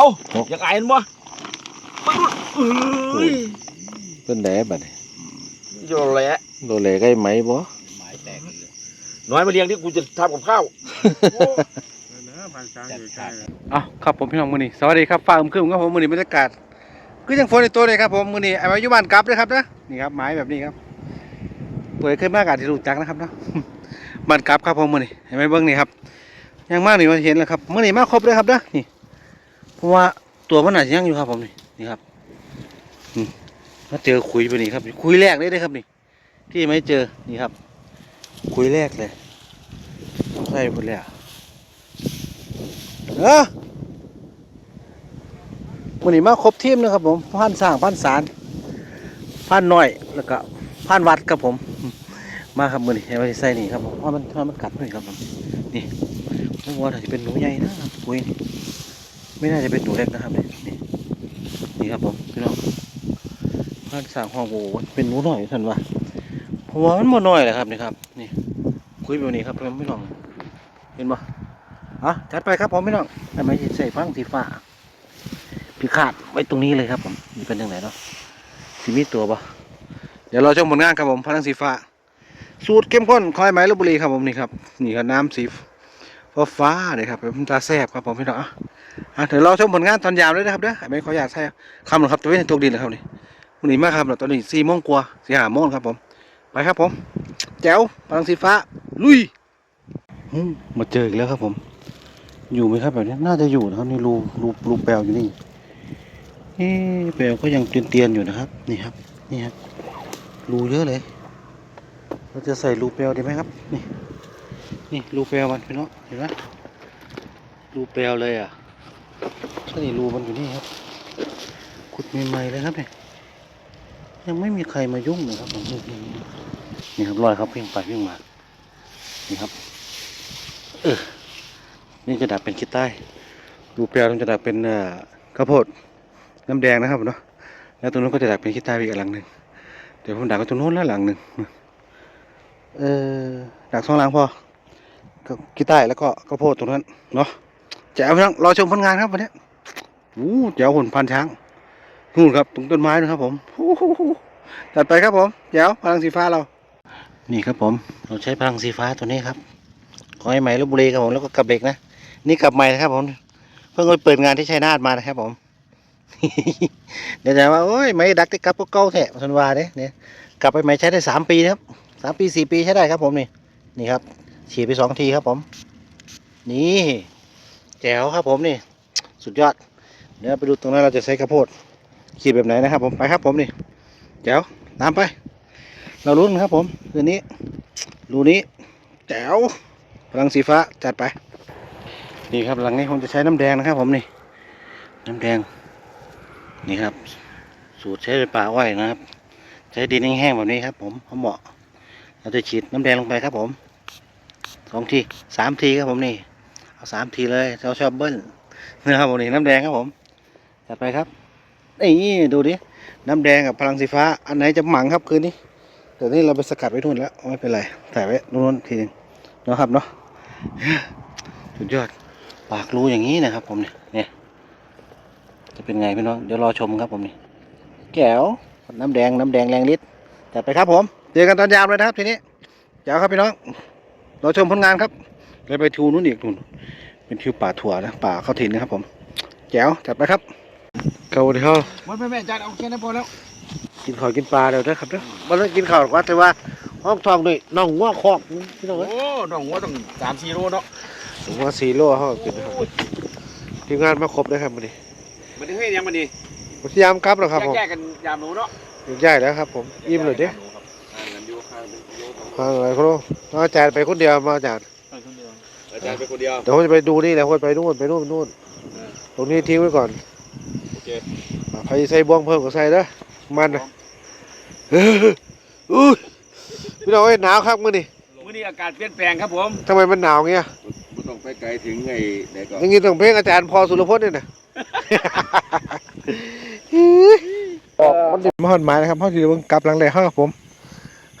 เอาอยากอายมันบ่มันรุดเอ้ยเป็นแหนบัดนี้โยนแหละโดนแหลใกล้ไหมบ่หมายแตกเลยน้อยมาเลี้ยงที่กูจะทำกับข้าวอ้าวครับผมพี่น้องมื้อนี้สวัสดีครับฟ้าอึมครึมครับผมมื้อนี้บรรยากาศคือจังฝนในตัวเลยครับผมมื้อนี้ไอ้มาอยู่บ้านกลับเด้อครับเด้อนี่ครับไม้แบบนี้ครับเปิดเคยมาอากาศที่รู้จักนะครับเนาะบ้านกลับครับผมมื้อนี้เห็นไหมเบิ่งนี่ครับยังมากนี่มาเห็นแล้วครับมื้อนี้มาครบเลยครับเด้อนี่ เพราะว่าตัวมันน่าจะยังอยู่ครับผมนี่นี่ครับมมาเจอคุยไปนี่ครับ คุยแรกเลยเด้อครับนี่ ที่ไม่เจอนี่ครับ คุยแรกเลยใช่หมดเลยอะเออวันนี้มาครบทีมนะครับผมพันสร้างพันสารพันน้อยแล้วก็พันวัดครับผม มาครับมือนี้ให้ไว้ใส่นี่ครับผมเพราะมันเพราะมันกัดนี่ครับผมนี่ผมว่าน่าจะเป็นหนูใหญ่นะครับปุ้ยนี่ ไม่น่าจะเป็นหนูเล็กนะครับนี่นี่นี่ครับผมพี่น้องพันสางห้องโอ้โหเป็นหนูน้อยท่านว่าเพราะว่ามันบ่น้อยแหละครับนี่ครับ นี่คุยแบบนี้ครับพี่น้องเห็นบ่อะจัดไปครับผมพี่น้องทำไมใส่ฟังสีฟ้าพี่ขาดไว้ตรงนี้เลยครับผมมันเป็นยังไงเนาะสีมีตัวบ่เดี๋ยวเราชมผลงานครับผมพลังสีฟ้าสูตรเข้มข้นคอยไหมลบบุรีครับผมนี่ครับนี่ครับน้ำสี ฟ้าฟ้าๆนี่ครับเป็นตาแซบครับผมพี่น้องอะเดี๋ยวเราชมผลงานตอนยามเลยนะครับเด้อไม่ขออยากใส่คำหรอครับตัวนี้ตกดินเลยครับนี่วันนี้มากครับตอนนี้สี่โมงกว่าสี่ห้าโมงครับผมไปครับผมแจ๋วพลังสีฟ้า ลุยมาเจออีกแล้วครับผม อยู่ไหมครับแบบนี้น่าจะอยู่นะครับนี่รูรูรูแปลวอยู่นี่เอ๊แปลวก็ยังเตียนๆอยู่นะครับ นี่ครับ นี่ครับรูเยอะเลย เราจะใส่รูแปลวดีไหมครับ นี่ นี่รูแปลวมันพี่น้องเห็นไหมรูแปลวเลยอะก็นี่รูมันอยู่นี่ครับ ขุดใหม่ๆเลยครับเนี่ยยังไม่มีใครมายุ่งเลยครับผมนี่นี่ครับรอยครับเพ่งไปเพ่งมา นี่ครับ เออ นี่จะดับเป็นขี้ใต้ดูเปลวมันจะดับเป็นเอ่อข้าวโพดน้ำแดงนะครับเนาะ แล้วตรงนู้นก็จะดับเป็นขี้ใต้อีกหลังหนึ่งเดี๋ยวผมดักไว้ตรงนู้นแล้วหลังหนึ่งเออดักสองหลังพอ กีใต้แล้วก็ข้าวโพดตรงนั้นเนาะแจ๋วพี่น้องรอชมผลงานครับวันนี้อู้แจ๋วหุ่นพันช้างนู่นครับตรงต้นไม้นะครับผมโอ้โหจัดไปครับผมเดี๋วพลังสีฟ้าเรา นี่ครับผม เราใช้พลังสีฟ้าตัวนี้ครับขอให้ใหม่ลบบุรีครับผมแล้วก็กลับเบรกนะนี่กลับใหม่นะครับผมเพิ่งไปเปิดงานที่ชัยนาทมานะครับผมเดี๋ยวจะว่าโอ้ยไม่ดักติกลับก็เก่าแท้สันวาเด้เนี่ยกลับไปใหม่ใช้ได้สามปีนะครับสามปีสี่ปีใช้ได้ครับผมนี่นี่ครับ ฉีดไปสองทีครับผม นี่แจ๋วครับผมนี่ สุดยอด เดี๋ยวไปดูตรงนั้นเราจะใช้ข้าวโพดขีดแบบไหนนะครับ ผมไปครับผมนี่แจ๋วตามไป เราลุ้นครับผมคืนนี้รูนี้แจ๋วพลังสีฟ้าจัดไปนี่ครับหลังนี้ผมจะใช้น้ำแดงนะครับ ผมนี่ น้ำแดง นี่ครับ สูตรใช้ในป่าอ้อยนะครับ ใช้ดินแห้งๆแบบนี้ครับ ผมเขาเหมาะ เราจะฉีดน้ำแดงลงไปครับผม สองทีสามทีครับผมนี่ เอาสามทีเลยเราชอบเบิ้ลนะครับผมนี่น้ำแดงครับผมจัดไปครับนี่ดูดิน้ำแดงกับพลังสีฟ้า อันไหนจะหมังครับคืนนี้เดี๋ยวนี้เราไปสกัดไว้ทุ่นแล้วไม่เป็นไรใส่ไว้นู่นทีนึงนะครับเนาะสุดยอดปากรูอย่างนี้นะครับ ผมเนี่ยเนี่ยจะเป็นไงพี่น้องเดี๋ยวรอชมครับผมนี่แก้วน้ำแดงน้ำแดงแรงฤทธิ์จัดไปครับผมเจอกันตอนยามเลยนะครับทีนี้เจ้าครับพี่น้อง รอชมผลงานครับเลยไปทูนู้นอีกนู่นเป็นทิวป่าถั่วนะป่าเข้าถิ่นนะครับ ผม แจ๋วจัดไปครับเกาดีเขามันไม่แม่จานเอาแค่นั้นพอแล้ว กินข้าวกินปลาเดี๋ยวนะครับเด้อมาเลิกกินข้าวหรอกว่าแต่ว่าห้องทองด้วยน้องง้อคอกพี่น้องโอ้เอ้ยน้องหัวต้องสามสี่โลเนาะผมว่าสี่โลเขากินนะครับทีมงานมาครบเลยครับวันนี้มันถึงให้ยังมันดีพยายามกลับแล้วครับผมแยกๆกันยามหนูเนาะใหญ่แล้วครับผม อิ่มเลยเด้ ห่างกันอยู่ห่างกันโลสองฟังอะไรเขาลูกเอาอาจารย์ไปคนเดียวมาอาจารย์อาจารย์เป็นคนเดียวเดี๋ยวผมจะไปดูนี่แหละคนไปนู่นไปนู่นไปนู่นเออตรงนี้ทิ้งไว้ก่อนโอเคอะใครใส่บ้วงเพิ่มก็ใส่เด้อมันนะเฮ้ยอุ้ยพี่น้องเอ้ยหนาวครับมื้อนี้มื้อนี้อากาศเปลี่ยนแปลงครับผมทำไมมันหนาวเงี้ยไม่ต้องไปไกลถึงไอ้ไหนก่อนอย่างงี้ต้องเพลงอาจารย์พอสุรพจน์เนี่ยนะมันดิมาหอนหมายนะครับเขาถือว่ากลับหลังแรกเขาครับผม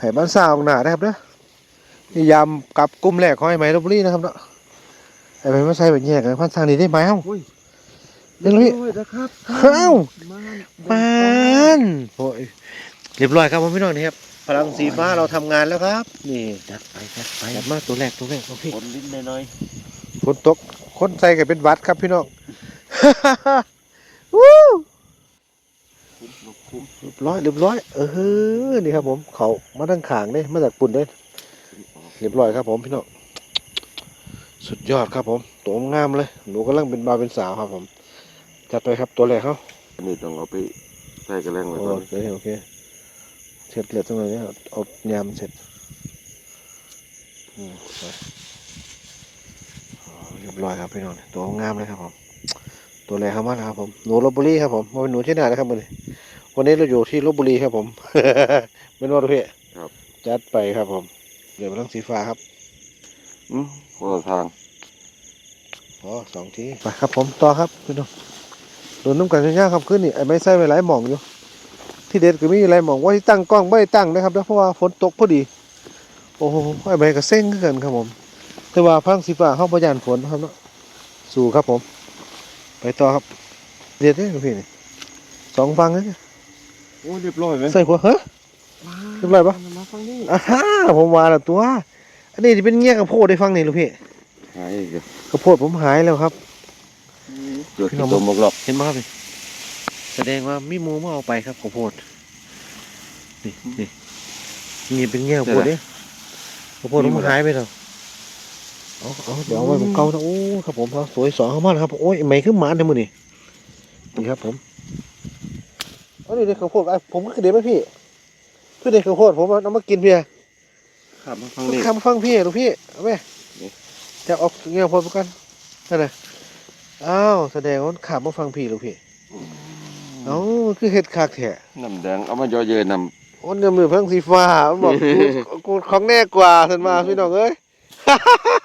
ให้บ้านสาวหนานะครับเด้อพยายามกลับกลุ่มแรกของไอ้ไหมลบบุรีนะครับเนาะไอ้ไหมมาใส่แบบแยกกันพันสร้างนี่ได้ไหมเอ้าเดี๋ยวนะพี่โอ้ยนะครับอ้าวมานปานโอ้ยเรียบร้อยครับผมพี่น้องนี่ครับพลังสีฟ้าเราทำงานแล้วครับ นี่จัดไปจัดไปจัดมาตัวแรกตัวแรกโอเคคนลิ้นหน่อยฝนตกคนใส่กันเป็นหวัดครับพี่น้องวู้ๆคุ้มลูกคุ้ม เรียบร้อยเรียบร้อย เออนี่ครับผมเขามาทั้งขางเลยมาจากปุ่นเลยเรียบร้อยครับผมพี่น้องสุดยอดครับผมตัวงามเลย หนูกำลังเป็นบ่าวเป็นสาวครับผมจัดไปครับตัวแรกเขาอันนี้ต้องเอาไปใส่กระแลงไว้โอก่อนเคโอเคเสร็จเรียบร้อยแล้วเอายำเสร็จอืมไปอ๋อเรียบร้อยครับพี่น้องตัวงามเลยครับผม ตัวแรกครับมาแล้วครับผมหนูลบบุรีครับผมมาเป็นหนูที่ไหนนะครับวันนี้วันนี้เราอยู่ที่ลบบุรีครับผมเป็นว่าพี่จัดไปครับผมเดี๋ยวไปต้องสีฟ้าครับอืมคนละทางอ๋อสองทีไปครับผมต่อครับพี่น้องโดนน้ำกันยากๆครับขึ้นนี่ไอ้ไม้ใส่ไว้หลายหม่องอยู่ ที่เด็ดก็มีหลายหม่องว่าที่ตั้งกล้องไม่ได้ตั้งนะครับเพราะว่าฝนตกพอดี โอ้โหไอ้ไม้ก็เส้นขึ้นกันครับผม แต่ว่าพังสีฟ้าเข้าประยานฝนครับเนาะสู่ครับผม ไปต่อครับเด็ดเนี่ยพี่นี่สองฟังเลยโอ้เรียบร้อยไหมใส่หัวเฮ้ยเรียบร้อยปะมาฟังนี่อ่าฮะผมว่าและตัว อันนี้จะเป็นเงี้ยกระโพดได้ฟังนี่ลูกพี่หายอีกแล้วกระโพดผมหายแล้วครับเกิดที่ตัวหมกหรอกเห็นไหมครับนี่แสดงว่ามีหมูมาเอาไปครับข้าวโพดนี่นี่นี่เป็นเงี้ยข้าวโพดเด้ข้าวโพดผมหายไปแล้ว เอาเอาเดี๋ยวเอาไว้ผมเกานะโอ้ครับผมเอาสวยสองเข้ามาแล้วครับโอ้ยไม่ขึ้นหมาเนี่ยมือนี่นี่ครับผมเอานี่เด็กข้าวโพดไอ้ผมก็เด็ดไหมพี่เพื่อเด็กข้าวโพดผมเอามากินเพียขับมาฟังนี่คำฟังพี่ลูกพี่เอาไหมนี่จะเออกเงี้ยพอไปกันนั่นน่ะอ้าวแสดงว่าขาบมาฟังพี่ลูกพี่เอ้ามันคือเห็ดคากแท้น้ำแดงเอามาย่อเยินนโอ้เนื้อมือเพิ่งสีฟ้ามันบอกกูกูของแน่กว่าท่านมาพี่น้องเอ้ยเฮ้ย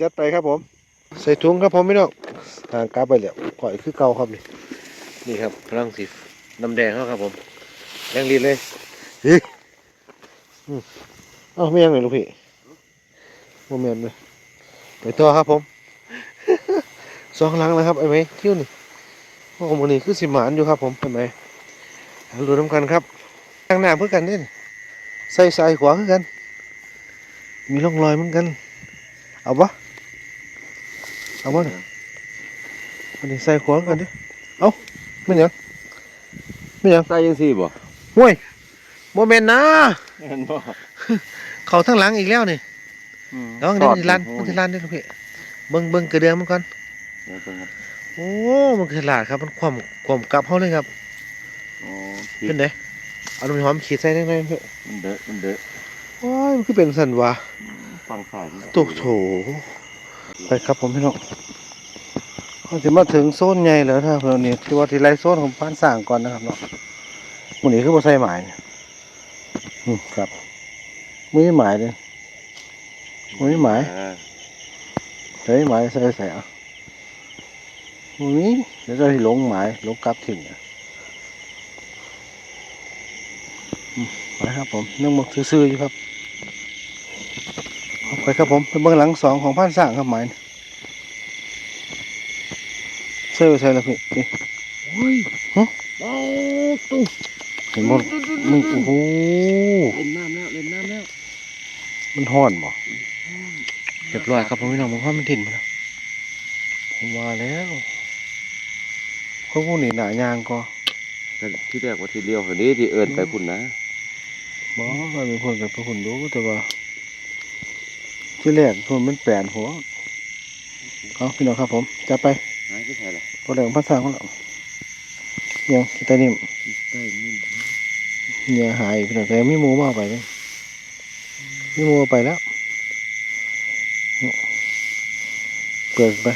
จัดไปครับผม ใส่ถุงครับผมพี่น้องทางกลับไปแล้วก่อยคือเก่าครับนี่ นี่ครับพลังสีน้ำแดงเขาครับผมแรงรีดเลยเฮ้ยอืมเอ้าไม่ยังเลยลูกพี่โมเมนต์เลยไปต่อครับผมสองหลังแล้วครับไอ้ไหมเที่ยวนี่โอ้โมอนี่คือสิหมานอยู่ครับผมไอ้ไหมเอาดูน้ำกันครับข้างหน้าเพื่อกันนี่ใส่สายขวาคือกัน มีร่องรอยเหมือนกัน เอาปะเอาปะเนี่ยอันนี้ใส่ขวากันดิ เอาไม่หยังไม่หยังำใส่ยังสี่บ่ห่วยโมเมนต์นะเห็นบ่เขาทั้งหลังอีกแล้วนี่น้องเดี๋ยวมันสิลันมันสิลันได้อลูกพี่เบิ่งเบิ่งกระเดืองมันก่อนเดี๋ยวเพิ่งครับโอ้ มันคือหลาดครับ มันความความกลับเขาเลยครับอ๋อเป็นไงเอาน้ำหอมขีดใส่ได้ไหมพี่มันเดอะมันเดอะโอ้ยมันคือเป็นสันวะ ฟังสายตุกโถ ไปครับผมพี่น้องเขาจะมาถึงโซนใหญ่แล้วนะครับเราเนี่ยที่ว่าที่ไรโซนของบ้านสร้างก่อนนะครับเนาะหมันนี้คือบ่ใส่หมายเนี่ยอืมครับไม่มีหมายเลยไม่มีหมายใส่หมายใส่ใส่อะตรงนี้เดี๋ยวจะหลงหมายหลงกลับถิ่นอะไปครับผมนั่งมกซื่อๆอยู่ครับ ไปครับผมไปเบื้องหลังสองของพันสร้างครับหมายนี่ใส่ไปใส่แล้วพี่นี่โอ้ยฮะเอาตู้เห็นบ่มึงโอ้โหเล่นน้ำแล้วเล่นน้ำแล้วมันห้อนบ่เรียบร้อยครับผมพี่น้องผมว่ามันถิ่นไปแล้วผมว่าแล้วเขาพวกนี้หนายางก็แต่ที่แรกว่าที่เลี้ยวคนนี้ที่เอินไปพุ่นนะบ่ว่ามีคนกับพวกคุณรู้แต่ว่า ที่แรกคนมันแปลนหัวเอาพี่น้องครับผมจะไปหายไปไหนล่ะพอแรงภาษาของเรายังคิดตานิ่มใต้นิ่มเนี่ยหายพี่น้องแต่ไม่มูมาเอาไปเลยไม่มูเอาไปแล้วเกิดไป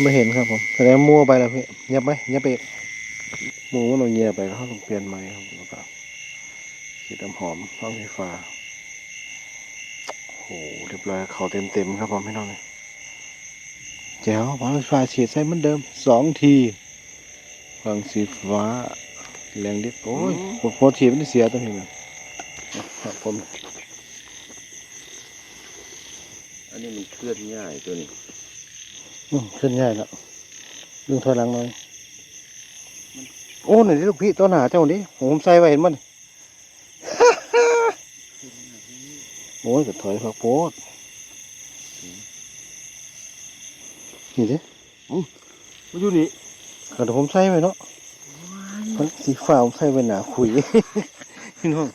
ไม่เห็นครับผมแสดงมัวไปแล้วพี่เงียบไหมเงียบไปอีกหมูมันเราเงียบไปแล้วเขาต้องเปลี่ยนใหม่ครับแล้วก็ขีดน้ำหอมห้องไฟฟ้าโอ้โห เรียบร้อยเขาเต็มเต็มๆครับผมพี่น้องเลยแจ๋วฟังไฟฟ้าฉีดใส่เหมือนเดิมสองทีฟังสีฟ้าแรงเด็ดโอ้ยหัวหัวฉีดมันเสียตัวนี้นะครับผมอันนี้มันเคลื่อนง่ายตัวนี้อืมขึ้นง่ายแล้วดึงถอยหลังหน่อยโอ้นี่ลูกพี่ตัวหนาเจ้านี้ผมใส่ไว้เห็นมัน โอ้ยก็ถอยพักโพดนี่เด้มันอยู่นี่กระผมใส่ไว้เนาะมันสีฟ้าผมใส่ไว้หนาคุยพี่น้อง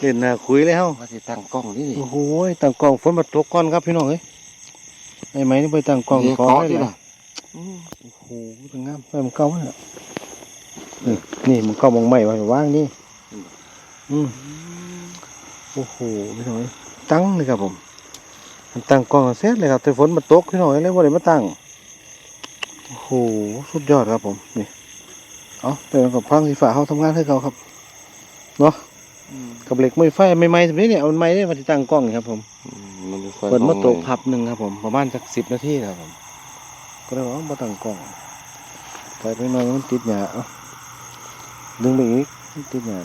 เล่นหนาคุยเลยเฮาว่าสิตั้งกล้องนี่นี่โอ้โหตั้งกล้องฝนมาตกก่อนครับพี่น้องเอ้ยไอ้ไหมนี่ไปตั้งกล้องเดี๋ยวกล้องเกาะได้ดิละล่ะโอ้โหถึงงามไฟมันเก่าเนี่ยนี่นี่มันเก่ามองใหม่ไว้ว่างนี่อืมโอ้โหพี่น้องเอ้ย ตั้งเลยครับผมมันตั้งกล้องเสร็จเลยครับแต่ฝนมาตกพี่น้องเอ้ยเลยว่าได้มาตั้งโอ้โหสุดยอดครับผมนี่เอาแต่กับพังสีฟ้าเขาทำงานให้เขาครับเนาะกับเหล็กไม่ไฟไม่ไม้แบบนี้เนี่ยเอาไม้เนี่ยมาที่ตั้งกล้องนี่ครับผมมันมีไฟเปิดมาตกมองพับหนึ่งครับผมประมาณสักสิบนาทีครับผมก็เลยว่ามาตั้งกล้องไปไปหน่อยมันติดหยาเอ้าดึงไปอีกมันติดหยา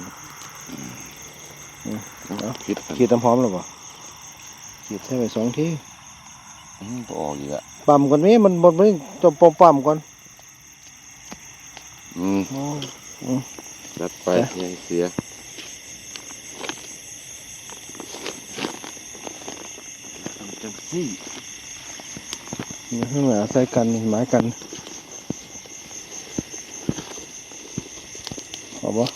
เอ้าคิดกันขีดน้ำหอมหรือเปล่า ขีดใส่ไปสองทีอืมบ่ออกอีกอะปั๊มก่อนไหมมันบดไม่จมปมปั๊มก่อนอืมโอ้ยจัดไปเอ๊ะยังเสียทำจังซี่นี่ข้างหน้าใส่กันหมายกันเอาปะ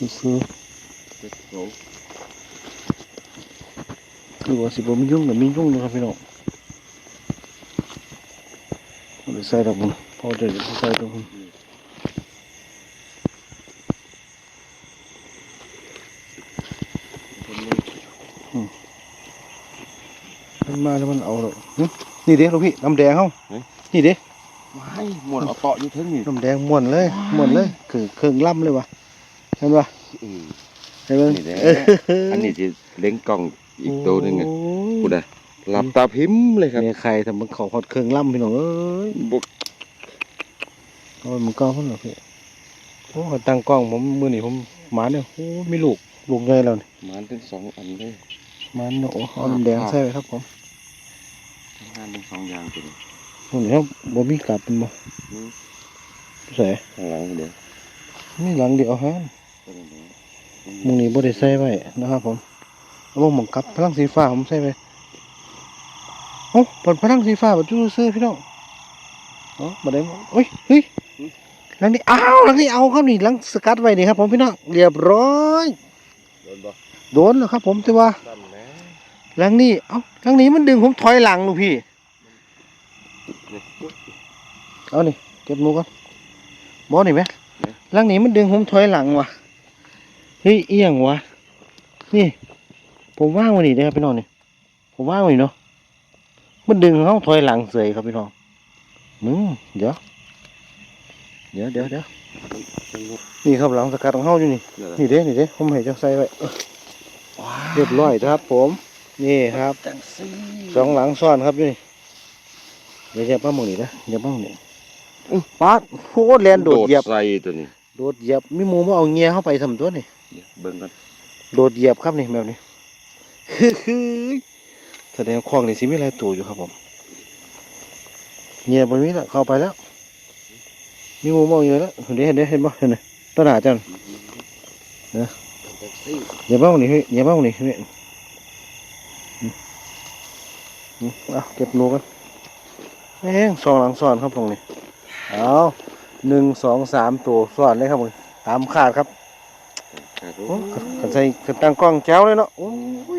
ซื้อ เด็กโง่คือว่าสิบมียุ่งแต่มียุ่งนะครับพี่น้องเอาไปใส่ดอกมันพอเดี๋ยวจะใส่ดอกมันมันมาแล้วมันเอาดอกหึนี่เด้ลูกพี่น้ำแดงเขานี่เด้ไม่หมดเอาเตาะอยู่เทั้งนี่น้ำแดงม่วนเลยม่วนเลยคือเครื่องล่ำเลยวะเห็นปะ อืมเห็นปะนี่แหละอันนี้จะเล้งกล้องอีกตัวหนึงอะโอ้พูดได้หลับตาพิมพ์เลยครับ เนี่ยใครทำมันของฮอดเครื่องล่ำพี่น้องเอ้ยบุกโอ้ยมันกล้องพุ่นเหรอพี่โอ้ยตั้งกล้องผมมือนี่ผมหมาเนี่ยโอ้มีลูกลูกใหญ่แล้วนี่มันเป็นสองอันเลยมันเนี่ยโอ้เอาน้ำแดงใส่ไว้ครับผมทำงานเป็นสองอย่างจริงนี่นครับบ่มีกลับเป็นบ่อืม ใส่ข้างหลังเดี๋ยวนี่หลังเดียวฮะ ตัวนี้ มึงนี่บ่ได้ใส่ไว้นะครับผมเอาบ่หมองกลับพลังสีฟ้าผมใส่ไว้โอ้เปิดพลังสีฟ้าบ่จู้ซื้อพี่น้องเอ๋อบ่ได้บ่โอ้ยเฮ้ยหลังนี้อ้าวหลังนี้เอาครับนี่หลังสกัดไว้นี่ครับผมพี่น้องเรียบร้อยโดนบ่โดนแล้วครับผมแต่ว่าดันแหนะหลังนี้เอ้าหลังนี้มันดึงผมถอยหลังลูกพี่นี่เอานี่เก็บหมูก่อนบอนี่ไหมหลังนี้มันดึงผมถอยหลังว่ะ เฮ้ยเอียงวะ นี่ ผมว่างไวันนี้นะครับพี่น้องนี่ผมว่างไวันนี้เนาะ มันดึงเขาถอยหลังเสยครับพี่น้อง มึง เดี๋ยว เดี๋ยวเดี๋ยวเดี๋ยวนี่ครับหลังสกัดของเขาอยู่นี่เดี๋ยวนี่เด้ นี่เด้ ผมให้เจ้าใส่ไว้เออเรียบร้อยครับผม นี่ครับจังซี่สองหลังซ้อนครับนี่เดี๋ยวจะป้าหมองนี่นะเดี๋ยวป้าหมองนี่อื้อปาดโคตรแลนโดดเหยียบใส่ตัวนี้โดดเหยียบมีหมูมาเอาเงียเข้าไปทำตัวนี่ เดี๋ยวเบิ่งกันโดดเหยียบครับนี่แบบนี้แสดงคลองนี่สิมีอะไรตัวอยู่ครับผมเงียบมันมีแล้วเข้าไปแล้ว มีหมูมาเอาเงียแล้วเห็นเด้เห็นเด้เห็นบ่เห็นไหมต้นหนาจังจังซี่เหยียบบ้างนี่เฮ้ยเหยียบบ้างนี่เฮ้ยเอาเก็บนูกันแม่งสองหลังซ้อนครับตรงนี้ เอาหนึ่งสองสามตัวซ้อนเลยครับผมตามคาดครับ กันใส่กันตั้งกล้องแจ้วเลยเนาะโอ้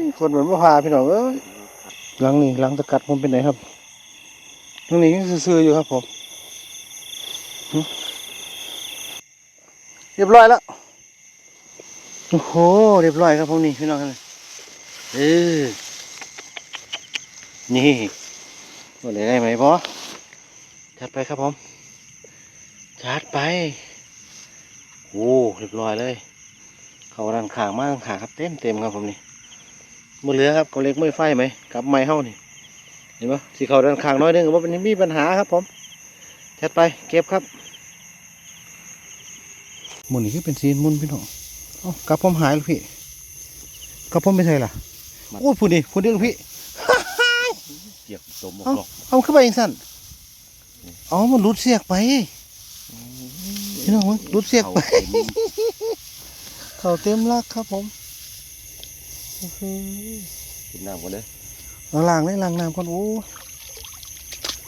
ยคนเหมือนว่าพาพี่น้องเอ้ยหลังนี่หลังสกัดผมเป็นไหนครับหลังนี้ยังซื่อๆอยู่ครับผมเรียบร้อยแล้วโอ้โหเรียบร้อยครับผมนี่พี่น้องครับเออนี่ว่าได้ได้ไหมบอจัดไปครับผมจัดไปโอ้เรียบร้อยเลย เขาดันขางมากขางครับเต็มเต็มครับผมนี่มือเหลือครับเขาเล็กมือไฟไหมกับไม้เฮานี่เห็นปะสีเขาดันขางน้อยหนึงว่าเป็นมีปัญหาครับผมจัดไปเก็บครับมุนนี่คือเป็นซีนมุนพี่น้องเอ้ากลับผมหายแล้วพี่กลับผมไม่ใช่ล่ะโอ้ยพูดดิพูดดิลูกพี่เกียบตมเอ้าหรอกเอาขึ้นไปเองสั่นเอามันรุดเสียกไปพี่น้องมึงรุดเสียกไป เขาเต็มรักครับผมโอ้โหกินน้ำกันเลยเอาล้างเลยล้างน้ำก่อนโอ้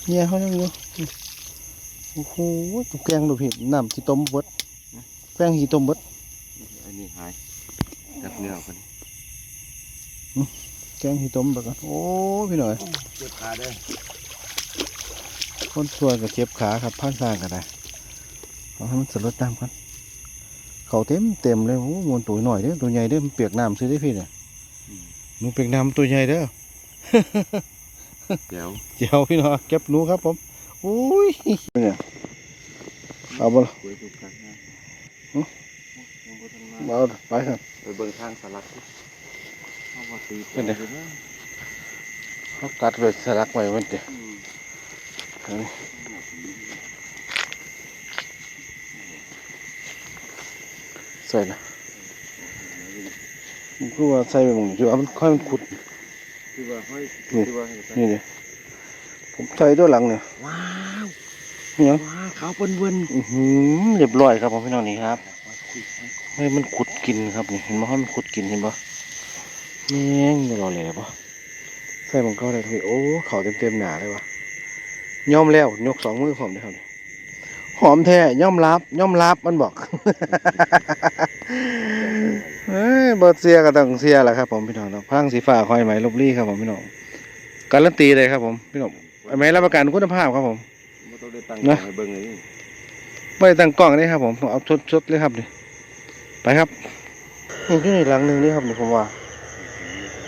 เนี่ยเขายังอยู่โอ้โหแกงดูพี่น้ำที่ต้มเบดแป้งที่ต้มเบดอันนี้หายจับเนื้อกันแกงที่ต้มเบดกันโอ้พี่หน่อยเจ็บขาเด้อคนช่วยกับเจ็บขาครับผ่านสร้างกันได้เอาให้มันสลดน้ำกัน เขาเต็มเต็มเลยโอ้มวนตัวหน่อยเด้อตัวใหญ่เด้อเปียกน้ำซื้อได้พี่เนี่ยหนูเปียกน้ำตัวใหญ่เด้อเดี๋ยวเจียวพี่น้องเก็บหนูครับผมอุ้ยเนี่ยเอาบ่ล่ะคุยทุกครั้งนะหึเอาไปครับไปเบิ่งทางสลักเอาว่าตีเป็นไงอยู่นะเขากัดไว้สลักไว้มันเดี อืม ใส่นะมันคือว่าใส่ไปหมองนี้คือว่ามันค่อยมันขุดคือว่าห้อยนี่คือว่าให้ใส่นี่เลยผมใส่ด้วยหลังเนี่ยว้าวนี่ยังว้าวขาวเปิ้นเวินอือหือเรียบร้อยครับผมพี่น้องนี่ครับเฮ้ยมันขุดกินครับนี่เห็นไหมมันขุดกินเห็นปะแม่งจะรอเลยปะใส่มันก็ได้ทุกโอ้เขาเต็มเต็มๆหนาเลยวะย่อมแล้วยกสองมือผมได้ครับนี่ หอมแท้ย่อมรับย่อมรับมันบอกเอ้ยบอเสียก็ต้องเสียแหละครับผมพี่น้องเนาะพังสีฟ้าคอยไหมลบลี่ครับผมพี่น้องการันตีเลยครับผมพี่น้องไหมรับประกันคุณภาพครับผมบ่ต้องได้ตั้งนะให้เบิ่งเลยนี่ไม่ได้ตั้งกล้องเลยครับผมผมเอาชดๆเลยครับนี่ไปครับนี่ที่นี่หลังหนึ่งนี่ครับนี่ผมว่า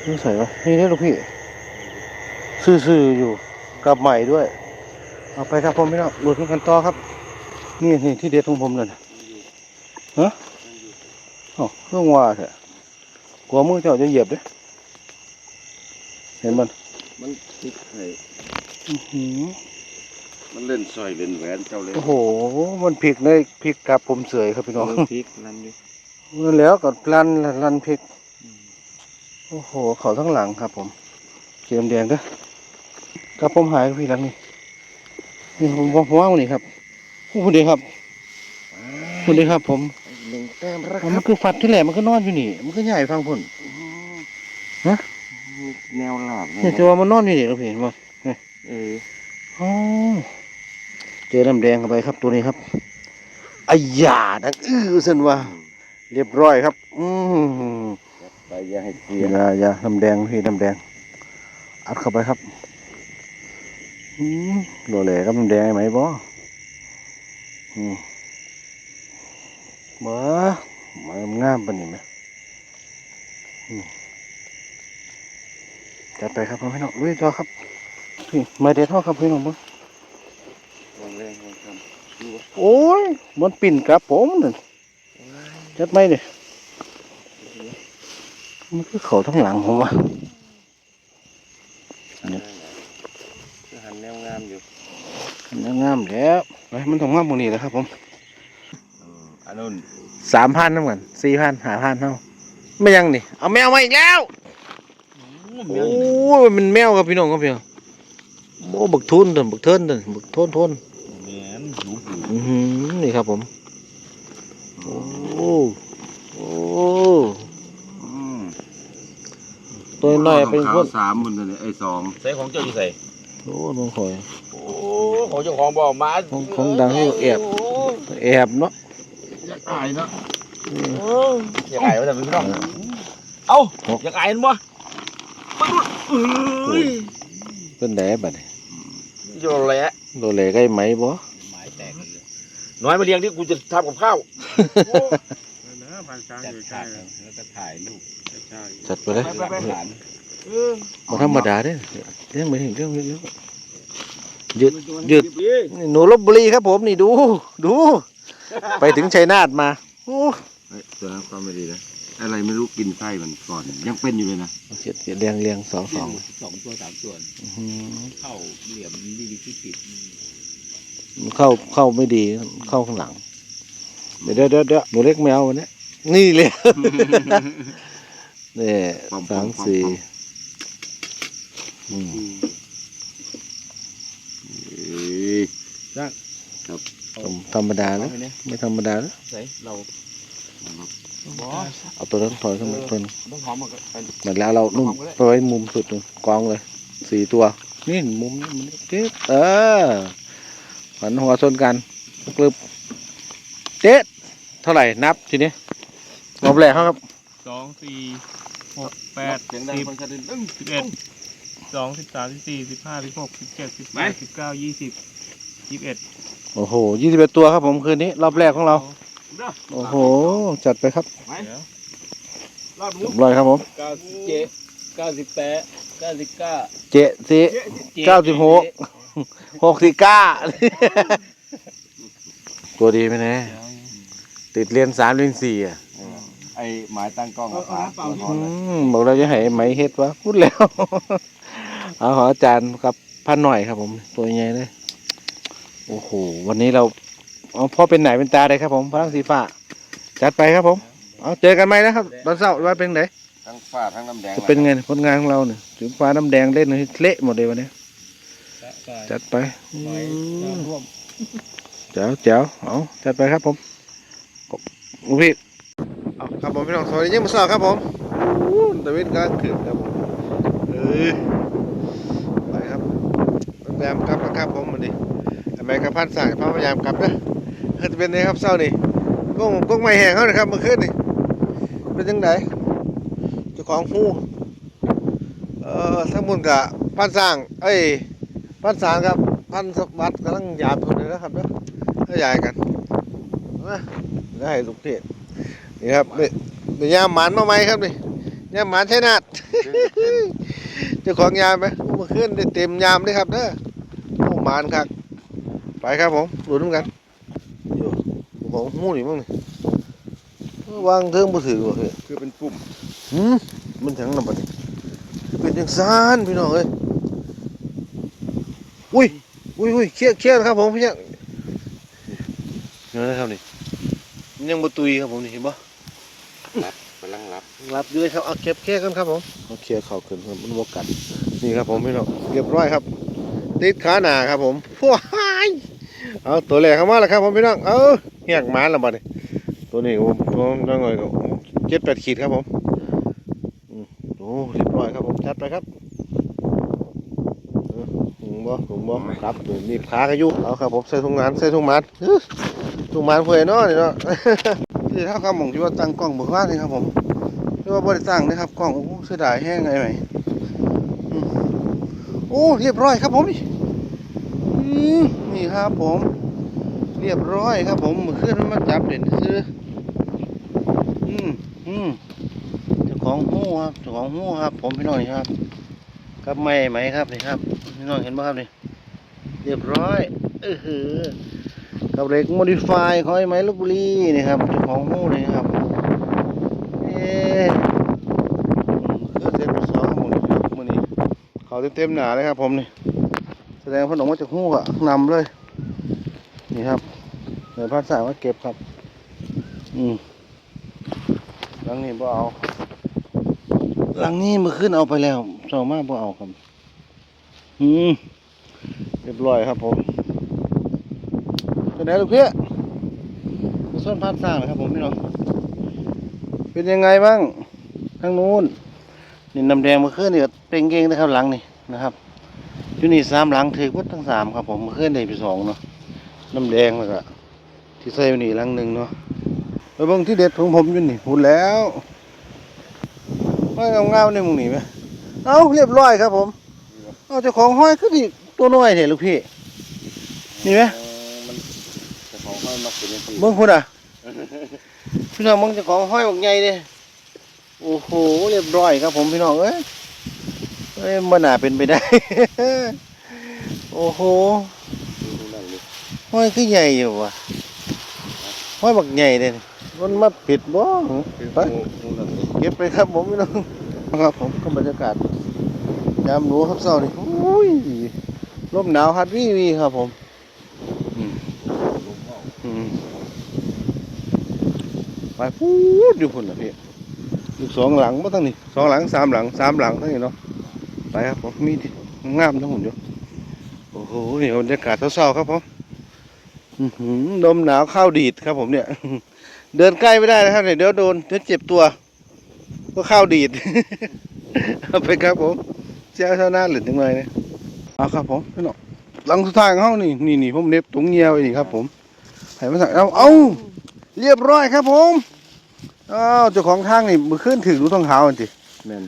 นี่ใส่ปะนี่นี่ลูกพี่ซื่อๆอยู่กับใหม่ด้วย เอาไปครับผมพี่น้องหลุดกันต่อครับ นี่นี่ที่เด็ดของผมเลยนะฮะอ๋อเครื่องว่าเถอะกลัวมือเจ้าจะเหยียบเด้เห็นมันมันติดให้อื้อหือมันเล่นสร้อยเล่นแหวนเจ้าเลยโอ้โห มันพลิกในพลิกกับผมเสยครับพี่น้องเบิ่พริกนั่นดินั่นแล้วก็รันรันพลิกโอ้โหเขาทั้งหลังครับ ผมเขียมแดงก็กับผมหายพี่หลังนี่นี่ผมผมว่างนี่ครับ คุณดีครับคุณดีครับ ผมหนึ่งแต้มรักมันคือฟัดที่แหลมมันก็นอนอยู่นี่ มันก็ใหญ่ฟังพุ่นฮะแนวหลาบเนี่ยจะว่ามันนอนอยู่นี่ครับพี่เห็นบ่เอออ๋อเจอน้ำแดงเข้าไปครับตัวนี้ครับอายาดังอื้อเส้นว่าเรียบร้อยครับ อืม ไปอย่าให้เสียอย่าอย่าน้ำแดงพี่น้ำแดง อัดเข้าไปครับอืมโหลแหล่กับน้ำแดงไหมบ่ อืมบ่มางามปานนี้ไหมอืมจัดไปครับพี่น้องลุยต่อครับพี่มาเด็ดท่อครับพี่น้องบ่วางแรงวางคำดูว่าโอ้ยมันปิ่นครับผมนั่นจัดไหมเนี่ยมันคือเขาทั้งหลังผมว่ะ เนี่ย คือหันแนวงามอยู่ มัน งามแล้วไปมันต้องงามตรงนี้แหละครับ ผมอันนู้นสามพันน้ำกันสี่พันหาพันเท่าไม่ยังนี่เอาแมวมาอีกแล้วโอ้ยมันแมวครับพี่น้องครับพี่น้องโอ้บักทุนเดินบักเทินเดินบักโทนโทนแหนหูหูอือหือนี่ครับผมโอ้โอ้อืมตัวน้อยเป็นคนสามมันเลยไอ้สองใส่ของเจ้าอยู่ใส่โอ้น้องคอยโอ้ ของเจ้าของบอกมาของของดังให้แอบแอบเนาะอยากอายเนาะโอ้อยากอายมาแต่พี่น้องเอ้าอยากอายมันบ่เป็นแหนบัดนี้อยู่แหละโดนแหลใกล้ไหมบ่หมายแตกน้อยมาเลี้ยงที่กูจะทำกับข้าวนะพันช้างอยู่ใช่แล้วก็ถ่ายรูปใช่จัดไปเลยไปไปเออบ่ธรรมดาเด้อเรื่องไม่ถึงเรื่องเรื่อง ยืดยืดนี่หนูลบบุรีครับผมนี่ดู ดู ไปถึงชัยนาทมาโอ้เฮ้ยตัวนั้นความไม่ดีนะอะไรไม่รู้กินไส้มันก่อน ยังเป็นอยู่เลยนะเสียดเสียดเรียงเรียงสองสองสองตัวสามตัวอื้อหือเข้าเหลี่ยมนี่ที่ปิดมันเข้าเข้าไม่ดีเข้าข้างหลัง เดี๋ยวเดี๋ยวเดี๋ยวเดี๋ยวหนูเล็กแมววันนี้นี่เลยนี่ปอมๆสามสี่ปอม อืม เอ้ย ธรรมดาเลยเอาไปเนี่ยไม่ธรรมดาเลยใส่เราบอสเอาตัวนั้นถอยขึ้นมาตัวนึงต้องหอมมันก็ไปเหมือนแล้วเรานุ่มไปไว้มุมสุดนึงกองเลยสี่ตัว นี่มุมนี้มันเจ๊ดเออหันหัวชนกันกลึบเจ๊ดเท่าไหร่นับทีนี้รอบแรกเขาครับสองสี่หกแปดเสียงดังสิบคนกระดิ่งตึ้งสิบเอ็ดสองสิบสามสิบสี่สิบห้าสิบหกสิบเจ็ดสิบแปดสิบเก้ายี่สิบ ยี่สิบเอ็ดโอ้โหยี่สิบเอ็ดตัวครับผมคืนนี้รอบแรกของเราเด้อโอ้โห จัดไปครับเดี๋ยวรอดหมูเรียบร้อยครับผมเก้าสิบเจ็ดเก้าสิบแปดเก้าสิบเก้าเจ็ดสิเก้าสิบหกหกสิบเก้าตัวดีไหมเนี่ยติดเรียนสามเรียนสี่อะไอ้หมายตั้งกล้องอะขาตัวทออืนเลยมบอกเราจะให้ไหมเฮ็ดวะพูดแล้ว เอาขออาจารย์ครับพันหน่อยครับผม ตัวใหญ่เลย โอ้โห วันนี้เราเอาพ่อเป็นไหนเป็นตาเลยครับผมพลังสีฟ้า จัดไปครับผม เอาเจอกันไหมนะครับตอนเช้าว่าเป็นไหนทั้งฝ้าทั้งน้ำแดงจะเป็นไงผลงานของเราเนี่ยถึงฟ้าน้ำแดงเล่นให้เละหมดเลยวันนี้ จัดไปอืมแจ๋วแจ๋วเอาจัดไปครับผมลูกพี่เอาครับผมพี่น้องสวัสดียิ่งมาสอบครับผมอู้ตะเวนกลางคืนครับผมเออไปครับพยายามกลับนะครับผมวันนี้ ทำไมกับพันสายพยายามกลับนะฮ้ยจะเป็นไงครับเศร้านี่ก้งก้งไม่แห้งเขานะครับเมื่อคืนนี่เป็นยังไงเจ้าของหูเอ่อทั้งหมดกับพันสร้างเอ้ยพันสารครับพันสวัสดิ์กำลังหยาบคนเลยนะครับเนาะถ้าใหญ่กันนะได้ลูกเทศนี่ครับนี่นี่ยามหมานมาไหมครับนี่ยามหมานใช่นาดเจ้าของยามไหมเมื่อคืนได้เต็มยามเลยครับเด้อโอ้หมานครับ ไปครับผมดูน้ำกันอยู่ของหูนี่มั้งนี่วางเทิงบ่ถือว่ะเฮ้ยคือเป็นปุ่มหืมมันถึงลำบากเป็นจังซานพี่น้องเอ้ยอุ้ยอุ้ยอุ้ยเครียดเครียดครับผมพี่เนี่ยเห็นไหมครับนี่มันยังบตุยครับผมนี่เห็นปะกำลังรับรับอยู่เลยครับเอาเก็บเครียดกันครับผมเอาเครียดเข่าขึ้นครับมันบวกัดนี่ครับผมพี่น้องเรียบร้อยครับ ติดขาหนาครับผมว้าย เอาตัวแรกเข้ามาแล้วครับผมพี่น้อง เอาเหียกหมาแล้วบัดนี้ตัวนี้ผมผมน้องหน่อยเจ็ดแปดขีดครับผมโอ้เรียบร้อยครับผมจัดไปครับเออถุงบ่ถุงบ่ครับเดี๋ยวนี่ขากันอยู่เอาครับผมใส่ถุงงานใส่ถุงมัดอื้อถุงมัดเพื่อนเนาะนี่เนาะนี่ถ้าคำผมที่ว่าตั้งกล้องเบอกว่านี่ครับผมที่ว่าบริตั้งนะครับกล้องโอ้เสียดายแห้งไงไหมโอ้เรียบร้อยครับผมนี่อืมนี่ครับผม เรียบร้อยครับ ผมเมื่อคืนมันมาจับเด่นซื้ออืมอืมเจ้าของหู้ครับเจ้าของหู้ครับ ผมพี่น้องนี่ครับกับไม่ไหมครับนี่ครับพี่น้องเห็นไหมครับนี่เรียบร้อยเออหือกับเหล็กโมดิฟายของไอ้ไหมลบบุรีนี่ครับเจ้าของหู้นี่ครับเอ๊ะอืมคือเสร็จไปสองหมดนี่ครับมือนี้เขาเต็มๆหนาเลยครับ ผมนี่แสดงผลออกมาจากหู้อะนำเลย นี่ครับ เดี๋ยวพัดสายมาเก็บครับ อืมหลังนี้บ่เอาหลังนี้เมื่อคืนเอาไปแล้วสองมาบ่เอาครับ อืมเรียบร้อยครับผมเป็นไงลูกเพี่ยมาส่วนพัดสร้างนะครับผมพี่น้อง เป็นยังไงบ้าง ทางนู้น นี่น้ำแดงเมื่อคืนนี่ก็เป่งเก่งนะครับหลังนี่นะครับอยู่นี่สามหลังถือว่าทั้งสามครับผมเมื่อคืนได้ไปสองเนาะ น้ำแดงแล้วก็ที่ใส่ไว้นี่ลังหนึ่งเนาะไปเบิ่งที่เด็ดของผมอยู่นี่พูดแล้วห้อยงาๆในมุงนี่ไหมเอาเรียบร้อยครับ ผมเอาเจ้าของห้อยคือที่ตัวน้อยเถอะลูกพี่นี่ไหมเออมันเจะของห้อยมาป็นยังไงเบิ่งคุณอะพี่น้องเบิ่งจ้าของห้อยบักใหญ่เด้โอ้โหเรียบร้อยครับผมพี่น้องเอ้ยเอ้ยมันน่าเป็นไปได้ โอ้โห ห้อยคือใหญ่อยู่ว่ะห้อยบักใหญ่เลยมันมาผิดบ่คือไปดูดูนั่นเลยเก็บไปครับผมพี่น้องครับผมก็บรรยากาศยามหนูครับเช้านี่อุ้ยลมหนาวฮัดวีวีครับผมอืมอืมไปพูดอยู่พุ่นนะพี่ลูกสองหลังบ่ทั้งนี้สองหลังสามหลังสามหลังทั้งนี้เนาะไปครับผมมีที่งามทั้งหมดอยู่โอ้โหนี่บรรยากาศเศร้าๆครับผมอื้อหือ ลมหนาวข้าวดีดครับผมเนี่ย เดินใกล้ไม่ได้นะครับเนี่ยเดี๋ยวโดนเดี๋ยวเจ็บตัว ก็ข้าวดีดเอาไปครับผมเจ้าเท่าหน้าหรือยังไงเนี่ยเอาครับผมพี่น้องหลังสุดท้ายของเขานี่นี่นี่ผมเน็บตรงเงียวไว้นี่ครับ ผมให้มาสั่งเอาเอาเรียบร้อยครับผมอ้าวเจ้าของทางนี่มือขึ้นถึงรู้ท้องเท้าอันจิแม่น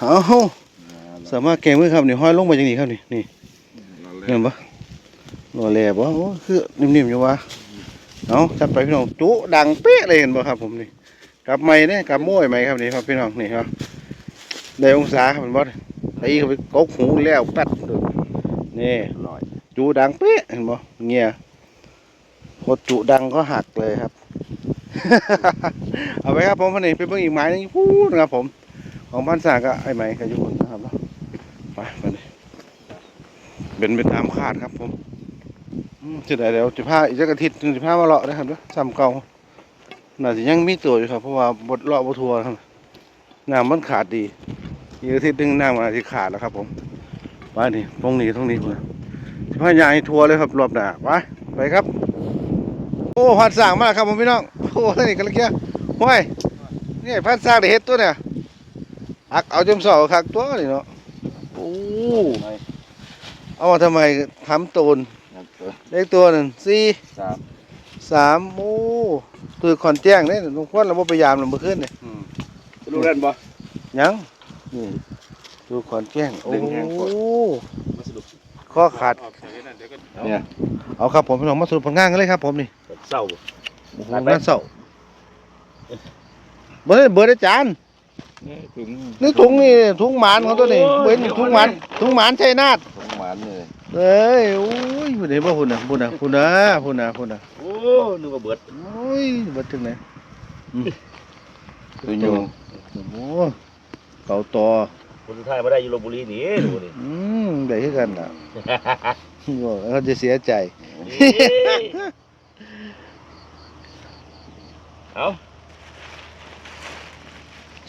เอาสามารถแกงมือครับนี่ห้อยลงไปอย่างนี้ครับนี่นี่เห็นปะ รอแลบ่โอ้คือนิ่มๆอยู่วะเอาจัดไปพี่น้องจุดังเป๊ะเลยเห็นบ่ครับ ผมนี่กลับไม้เนี่ยกลับม้วยไหมครับนี่ครับพี่น้องนี่ครับได้องศาครับมันบ่ตีเขาไปกกหูแล้วแป๊ดเลยนี่ลอยจุดังเป๊ะเห็นบ่เงี้ยพอจุดังก็หักเลยครับ เอาไปครับผมพันนี้ไปเบิ่งอีกไม้หนึงพูดนะครับผม ของพันสาก็ไอ้ไม้ก็อยู่คนนะครับเนาะไปมาเลยเป็นไปตามคาดครับผม จะได้เดี๋ยวจะพาอีกสักอาทิตย์ถึงจะพามาเลาะนะครับเนาะซ้ำเก่าน่าจะยังมีตัวอยู่ครับ เพราะว่าบดเลาะบทัวร์ครับน้ำมันขาดดีอีกอาทิตย์หนึ่งน้ำมันอาจจะขาดแล้วครับ ผมไปนี่ตรงนี้ตรงนี้คุณพายายทัวร์เลยครับรอบหน้าไปไปครับ โอ้พันสร้างมาแล้วครับผมพี่น้องโอ้นี่กันเลยเกี้ยห้วยนี่พันสร้างได้เฮ็ดตัวเนี่ยอักเอาจมสอคักตัวนี่เนาะโอ้เอามาทำไมทำตูน เออเลขตัวหนึ่งสี่สามสามโอ้ตัวขอนแจ้งเนี่ยลุงพ่นเราบ่พยายามเราเมื่อคืนเนี่ยรู้เล่นบ่ยังนี่ตัวขอนแจ้งโอ้ดึงแห้งกดมาสรุปข้อขาดออกจากนั้นเดี๋ยวก็เนี่ยเอาครับผมพี่น้องมาสรุปผลงานกันเลยครับ ผมนี่เศร้าโอ้โหงานเสาร์เบอร์เบอร์ได้จานถึงนี่ถุงนี่ถุงหมานของตัวนี่เว้นถุงหมานถุงหมานชัยนาทของหวานเลย เอ้ยโอ้ยพุ่นเห็นบ่พุ่นน่ะพุ่นน่ะพุ่นน่ะพุ่นน่ะพุ่นน่ะโอ้นึกว่าเบิดโอ้ยบัดถึงไหนตัวยุงโอ้โหเก่าต่อคนสุดท้ายมาได้อยู่ลพบุรีนี่ดูนี่อืมได้คือกันน่ะบอกแล้วเขาจะเสียใจ เอา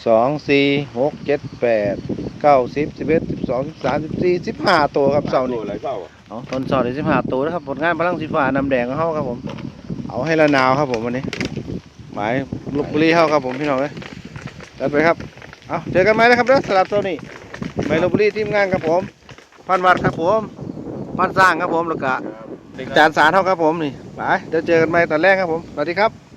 สองสี่หกเจ็ดแปดเก้าสิบสิบเอ็ดสิบสองสิบสามสิบสี่สิบห้าตัวครับเสาร์นี้อะไรเศร้าเอาตอนเสาร์ได้สิบห้าตัวนะครับผลงานพลังสีฟ้าน้ำแดงของเขาครับผม เอาให้ละนาวครับผมวันนี้ หมายลบบุรีเขาครับผมพี่น้องเลยจัดไปครับ เอาเจอกันไหมนะครับเด้อสำหรับตัวนี้ไปลบบุรีทีมงานครับผม พันวัดครับผมพันสร้างครับผมแล้วก็จานสารเท่าครับผมนี่ไปเดี๋ยวเจอกันใหม่ตอนแรกครับผมสวัสดีครับ